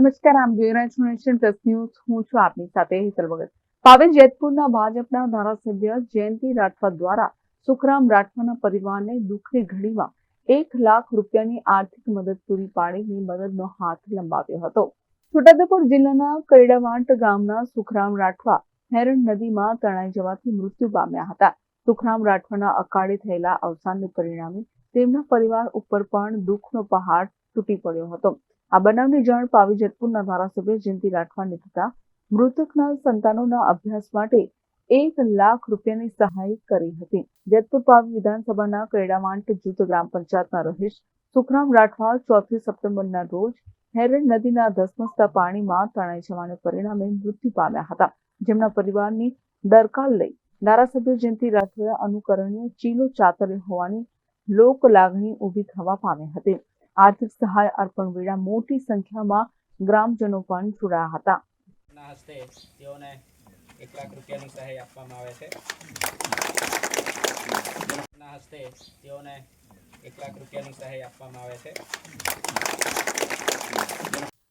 નમસ્કાર, આમ જોઈ રહ્યા છો નેશન પ્લસ ન્યૂઝ હું છું આપની સાથે હિતલ ભગત. પાવેલ જેતપુરના ભાજપના ધારાસભ્ય જયંતિ રાઠવા દ્વારા સુખરામ રાઠવાના પરિવારને દુઃખની ઘડીમાં એક લાખ રૂપિયાની આર્થિક મદદ પૂરી પાડીને મદદનો હાથ લંબાવ્યો હતો. છોટાઉદેપુર જિલ્લાના કૈડાવાંટ ગામના સુખરામ રાઠવા હેરણ નદીમાં તણાઈ જવાથી મૃત્યુ પામ્યા હતા. સુખરામ રાઠવાના અકાળે થયેલા અવસાનને પરિણામે તેમના પરિવાર ઉપર પણ દુઃખનો પહાડ તૂટી પડ્યો હતો. આ બનાવની જાણ પાવી જેતપુરના ધારાસભ્ય જયંતિ રાઠવાને થતા મૃતકના સંતાનોના અભ્યાસ માટે એક લાખ રૂપિયાની સહાય કરી હતી. જેતપુર પાવી વિધાનસભાના કૈડાવાંટ જૂથ ગ્રામ પંચાયતના રહીશ સુખરામ રાઠવા ચોથી સપ્ટેમ્બરના રોજ હેરણ નદીના ધસમસતા પાણીમાં તણાઈ જવાને પરિણામે મૃત્યુ પામ્યા હતા. જેમના પરિવારની દરકાર લઈ ધારાસભ્ય જયંતિ રાઠવાએ અનુકરણીય ચીલો ચાતરી હોવાની લોક લાગણી ઊભી થવા પામી હતી. આર્થિક સહાય અર્પણ વેળા મોટી સંખ્યામાં ગ્રામજનો પણ જોડાયા હતા. હસ્તે તેઓને એક રૂપિયાની સહાય આપવામાં આવે છે. તેઓને એક લાખ રૂપિયાની સહાય આપવામાં આવે છે.